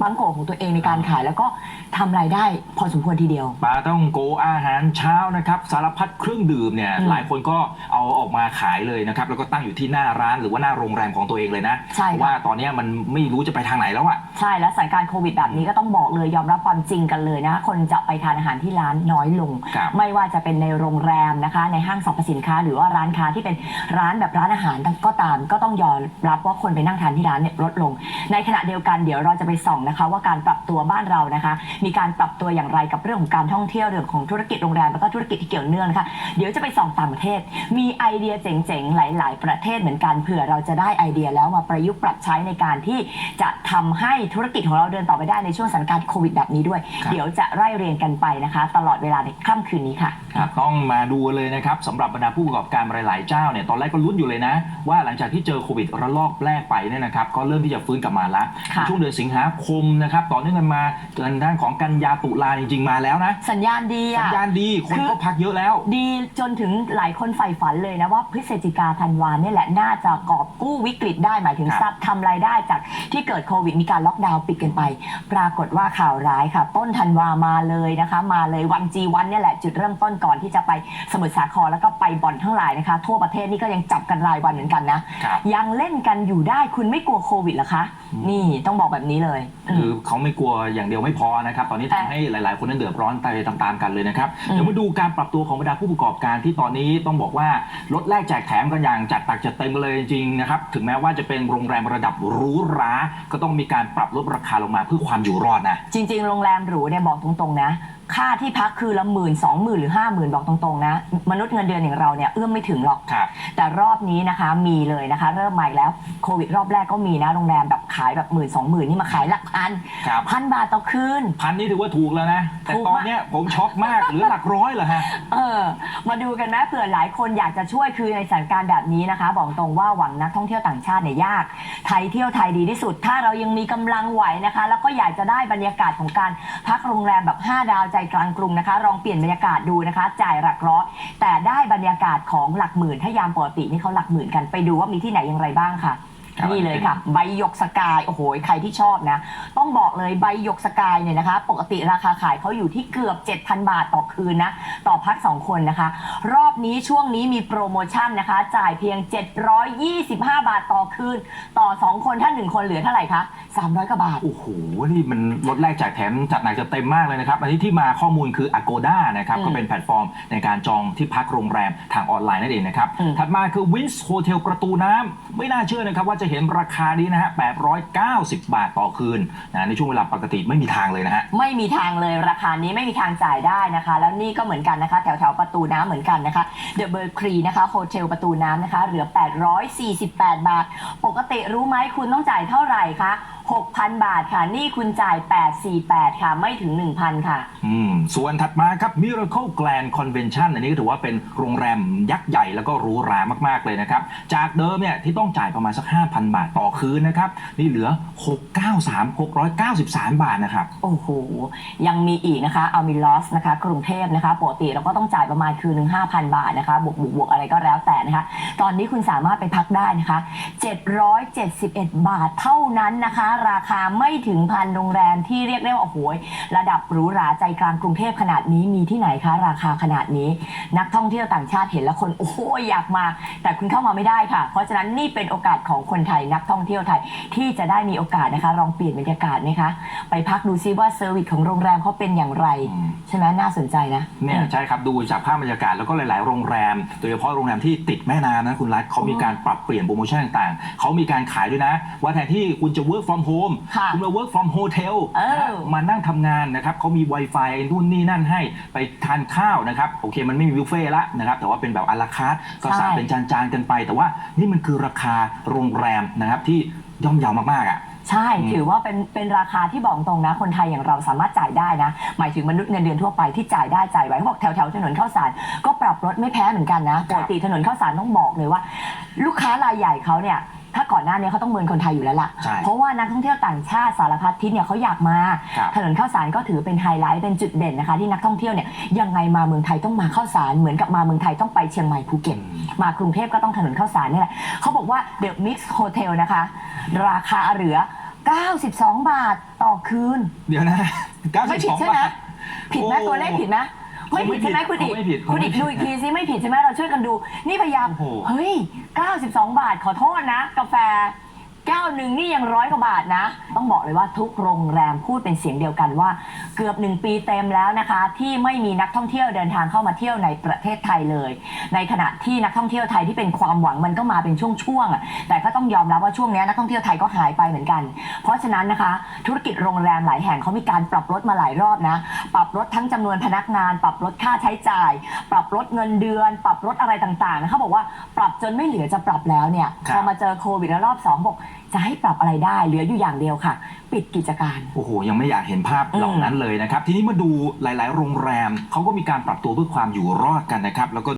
บังโกะของตัวเองในการขาย แล้วก็ทำรายได้พอสมควรทีเดียว ปลาต้องโกอาหารเช้านะครับสารพัดเครื่องดื่มเนี่ยอืมหลายคนก็เอาออกมาขายเลยนะครับแล้วก็ตั้งอยู่ที่หน้าร้านหรือว่าหน้าโรงแรมของตัวเองเลยนะใช่เพค่ะราะว่าตอนนี้มันไม่รู้จะไปทางไหนแล้วอะ ใช่และสถานการณ์โควิดแบบนี้ก็ต้องบอกเลยยอมรับความจริงกันเลยนะคะคนจะไปทานอาหารที่ร้านน้อยลง ครับไม่ว่าจะเป็นในโรงแรมนะคะ ในห้างสรรพสินค้า หรือว่าร้านค้าที่เป็นร้านแบบร้านอาหารก็ตาม ก็ต้องยอมรับว่าคนไปนั่งทานที่ร้านเนี่ยลดลง ในขณะเดียวกันเดี๋ยวเราจะไปส่องนะคะ ว่าการปรับตัวบ้านเรานะคะ มีการปรับตัวอย่างไรกับเรื่องของการท่องเที่ยวเรื่องของธุรกิจโรงแรมแล้วก็ธุรกิจที่เกี่ยวเนื่องนะคะเดี๋ยวจะไปส่องต่างประเทศ มีไอเดียเจ๋งๆหลาย ๆ ประเทศเหมือนกันเผื่อเราจะได้ไอเดียแล้วมาประยุกต์ปรับใช้ในการที่จะทำให้ธุรกิจของเราเดินต่อไปได้ในช่วงสถานการณ์โควิดแบบนี้ด้วยครับเดี๋ยวจะไล่เรียงกันไปนะคะ ตลอดเวลาในค่ำคืนนี้ค่ะครับต้องมาดูเลยนะครับสำหรับบรรดาผู้ประกอบการหลายๆเจ้าเนี่ยตอนแรกก็ลุ้นอยู่เลยนะ ว่าหลังจากที่เจอโควิดระลอกแรกไปเนี่ยนะครับก็เริ่มที่จะฟื้นกลับมาละค่ะในช่วงเดือนสิงหาคมนะครับต่อเนื่องกันมาจนด้านของกันยาตุลาจริงๆมาแล้วนะสัญญาณดีสัญอะ ญาณดีคนคือ ก็พักเยอะแล้ว ดีจนถึงหลายคนใฝ่ฝันเลยนะว่าพฤศจิกาธันวาเนี่ยแหละน่าจะกอบกู้วิกฤตได้หมายถึงครับทรัพย์ทำรายได้จากที่เกิดโควิดมีการล็อกดาวน์ปิดกันไป ปรากฏว่าข่าวร้ายค่ะ ต้นธันวามาเลยนะคะ มาเลยวันจีวันเนี่ยแหละจุดเริ่มต้นก่อนที่จะไปสมุทรสาครแล้วก็ไปบ่อนทั้งหลายนะคะ ทั่วประเทศนี่ก็ยังจับกันรายวันเหมือนกันนะครับ ยังเล่นกันอยู่ได้คุณไม่กลัวโควิดเหรอคะ นี่ต้องบอกแบบนี้เลยอืมคือเขาไม่กลัวอย่างเดียวไม่พอนะครับ ตอนนี้แต่ทำให้หลาย ๆ คนนั้นเดือดร้อนไปตามๆกันเลยนะครับอืมเดี๋ยวมาดูการปรับตัวของบรรดาผู้ประกอบการที่ตอนนี้ต้องบอกว่าลดแลกแจกแถมกันอย่างจัดตักจัดเต็มกันเลยจริงๆนะครับ ถึงแม้ว่าจะเป็นโรงแรมระดับหรูหรา ก็ต้องมีการปรับลดราคาลงมาเพื่อความอยู่รอดนะ จริง ๆ โรงแรมหรูเนี่ยบอกตรงๆนะ ค่าที่พักคือละหมื่นสองหมื่นหรือห้าหมื่นบอกตรงๆนะ มนุษย์เงินเดือนอย่างเราเนี่ยเอื้อมไม่ถึงหรอก ครับ แต่รอบนี้นะคะมีเลยนะคะ เริ่มใหม่แล้วโควิดรอบแรกก็มีนะโรงแรมแบบขายแบบหมื่นสองหมื่นนี่มาขายหลักพันครับ พันบาทต่อคืน พันนี่ถือว่าถูกแล้วนะ แต่ถูกตอนมากเนี้ยผมช็อกมากเหรือหลักร้อยเหรอฮะ เออมาดูกันนะเผื่อหลายคนอยากจะช่วยคือในสถานการณ์แบบนี้นะคะ บอกตรงว่าหวังนักท่องเที่ยวต่างชาติเนี่ยยาก ไทยเที่ยวไทยดีที่สุด ถ้าเรายังมีกำลังไหวนะคะ แล้วก็อยากจะได้บรรยากาศของการพักโรงแรมแบบ 5 ดาวใจกลางกรุงนะคะลองเปลี่ยนบรรยากาศดูนะคะ จ่ายหลักร้อยแต่ได้บรรยากาศของหลักหมื่นถ้ายามปกตินี่เขาหลักหมื่นกันไปดูว่ามีที่ไหนอย่างไรบ้างค่ะ นี่เลยค่ะ ใบหยกสกาย โอ้โห ใครที่ชอบนะ ต้องบอกเลยใบหยกสกายเนี่ยนะคะ ปกติราคาขายเขาอยู่ที่เกือบ 7,000 บาทต่อคืนนะ ต่อพัก 2 คนนะคะ รอบนี้ช่วงนี้มีโปรโมชั่นนะคะ จ่ายเพียง 725 บาทต่อคืน ต่อ 2 คนถ้า 1 คนเหลือเท่าไหร่คะ 300กว่าบาท โอ้โห นี่มันลดแลกแจกแถมจัดหนักจัดเต็มมากเลยนะครับ อันนี้ที่มาข้อมูลคือ Agoda นะครับอืมก็เป็นแพลตฟอร์มในการจองที่พักโรงแรมทางออนไลน์นั่นเองนะครับอืมถัดมาคือ Wins Hotel ประตูน้ำไม่น่าเชื่อนะครับว่าจะเห็นราคานี้นะฮะ 890 บาทต่อคืนนะในช่วงเวลาปกติไม่มีทางเลยนะฮะ ไม่มีทางเลยราคานี้ไม่มีทางจ่ายได้นะคะ แล้วนี่ก็เหมือนกันนะคะแถวแถวประตูน้ำเหมือนกันนะคะเดอะเบอร์ครีนะคะโฮเทลประตูน้ำนะคะเหลือ 848 บาท ปกติรู้ไหมคุณต้องจ่ายเท่าไหร่คะ 6,000 บาทค่ะ นี่คุณจ่าย 848 ค่ะ ไม่ถึง 1,000 ค่ะ อืมส่วนถัดมาครับ Miracle Grand Convention อันนี้ก็ถือว่าเป็นโรงแรมยักษ์ใหญ่แล้วก็หรูหรามากๆเลยนะครับ จากเดิมเนี่ยที่ต้องจ่ายประมาณสัก 5,000 บาทต่อคืนนะครับ นี่เหลือ 693 693 บาทนะครับ โอ้โห ยังมีอีกนะคะเอามิลอสนะคะ กรุงเทพนะคะ ปกติเราก็ต้องจ่ายประมาณคืนหนึ่ง5,000 บาทนะคะ บวกบวกบวกอะไรก็แล้วแต่นะคะ ตอนนี้คุณสามารถไปพักได้นะคะ 771 บาทเท่านั้นนะคะราคาไม่ถึงพันโรงแรมที่เรียกได้ว่าโอ้โหระดับหรูหราใจกลางกรุงเทพขนาดนี้มีที่ไหนคะราคาขนาดนี้ นักท่องเที่ยวต่างชาติเห็นแล้วคนโอ้โหอยากมา แต่คุณเข้ามาไม่ได้ค่ะ เพราะฉะนั้นนี่เป็นโอกาสของคนไทยนักท่องเที่ยวไทยที่จะได้มีโอกาสนะคะลองเปลี่ยนบรรยากาศไหมคะ ไปพักดูซิว่าเซอร์วิสของโรงแรมเขาเป็นอย่างไรอืมใช่ไหมน่าสนใจนะ เนี่ยใช่ครับดูจากภาพบรรยากาศแล้วก็หลาย ๆ โรงแรมโดยเฉพาะโรงแรมที่ติดแม่น้ำนะคุณรัฐเขามีการปรับเปลี่ยนโปรโมชั่นต่างๆเขามีการขายด้วยนะ ว่าแทนที่คุณจะ work from home ค่ะคุณมา work from hotel เออ นะมานั่งทำงานนะครับเขามี Wi-Fi นู่นนี่นั่นให้ไปทานข้าวนะครับโอเคมันไม่มีบุฟเฟ่ต์ละนะครับแต่ว่าเป็นแบบอาราคาร์ทก็สั่งใช่ เป็นจานๆกันไป แต่ว่านี่มันคือราคาโรงแรมนะครับที่ย่อมเยาวมากๆอะ ใช่ อืมถือว่าเป็นเป็นราคาที่บอกตรงนะ คนไทยอย่างเราสามารถจ่ายได้นะ หมายถึงมนุษย์เงินเดือนทั่วไปที่จ่ายได้จ่ายไหวเขาบอกแถวแถวๆถนนข้าวสารก็ปรับลดไม่แพ้เหมือนกันนะ ปกติถนนข้าวสารต้องบอกเลยว่า ลูกค้ารายใหญ่เขาเนี่ย ถ้าก่อนหน้านี้เขาต้องเมินคนไทยอยู่แล้วล่ะ ใช่เพราะว่านักท่องเที่ยวต่างชาติสารพัดทิศเนี่ยเขาอยากมา ครับถนนข้าวสารก็ถือเป็นไฮไลท์เป็นจุดเด่นนะคะ ที่นักท่องเที่ยวเนี่ยยังไงมาเมืองไทยต้องมาข้าวสารเหมือนกับมาเมืองไทยต้องไปเชียงใหม่ภูเก็ต มากรุงเทพก็ต้องถนนข้าวสารนี่แหละเขาบอกว่า The Mix Hotel นะคะ ราคาเหลือ 92 บาทต่อคืน เดี๋ยวนะ ไม่ผิด92 ใช่ไหมบาท ผิดไหมโอ้ ตัวเลขผิดไหม ไม่ผิดใช่ไหมคุณอีกไม่ผิดคุณอีกไม่ผิดดูอีกทีซิไม่ผิดใช่ไหมเราช่วยกันดู นี่พยายาม โอ้โห เฮ้ย 92 บาทขอโทษนะ กาแฟ แก้วหนึ่งนี่ยังร้อยกว่าบาทนะ ต้องบอกเลยว่าทุกโรงแรมพูดเป็นเสียงเดียวกันว่า เกือบหนึ่งปีเต็มแล้วนะคะ ที่ไม่มีนักท่องเที่ยวเดินทางเข้ามาเที่ยวในประเทศไทยเลย ในขณะที่นักท่องเที่ยวไทยที่เป็นความหวังมันก็มาเป็นช่วงๆอะแต่ก็ต้องยอมรับว่าช่วงนี้นักท่องเที่ยวไทยก็หายไปเหมือนกัน เพราะฉะนั้นนะคะ ธุรกิจโรงแรมหลายแห่งเขามีการปรับลดมาหลายรอบนะ ปรับลดทั้งจำนวนพนักงาน ปรับลดค่าใช้จ่าย ปรับลดเงินเดือน ปรับลดอะไรต่างๆนะเขาบอกว่าปรับจนไม่เหลือจะปรับแล้วเนี่ยครับพอมาเจอโควิดแล้วรอบสองบอก จะให้ปรับอะไรได้เหลืออยู่อย่างเดียวค่ะ ปิดกิจการ โอ้โห ยังไม่อยากเห็นภาพเหล่านั้นเลยนะครับ ทีนี้มาดูหลาย ๆ โรงแรมเขาก็มีการปรับตัวเพื่อความอยู่รอดกันนะครับแล้วก็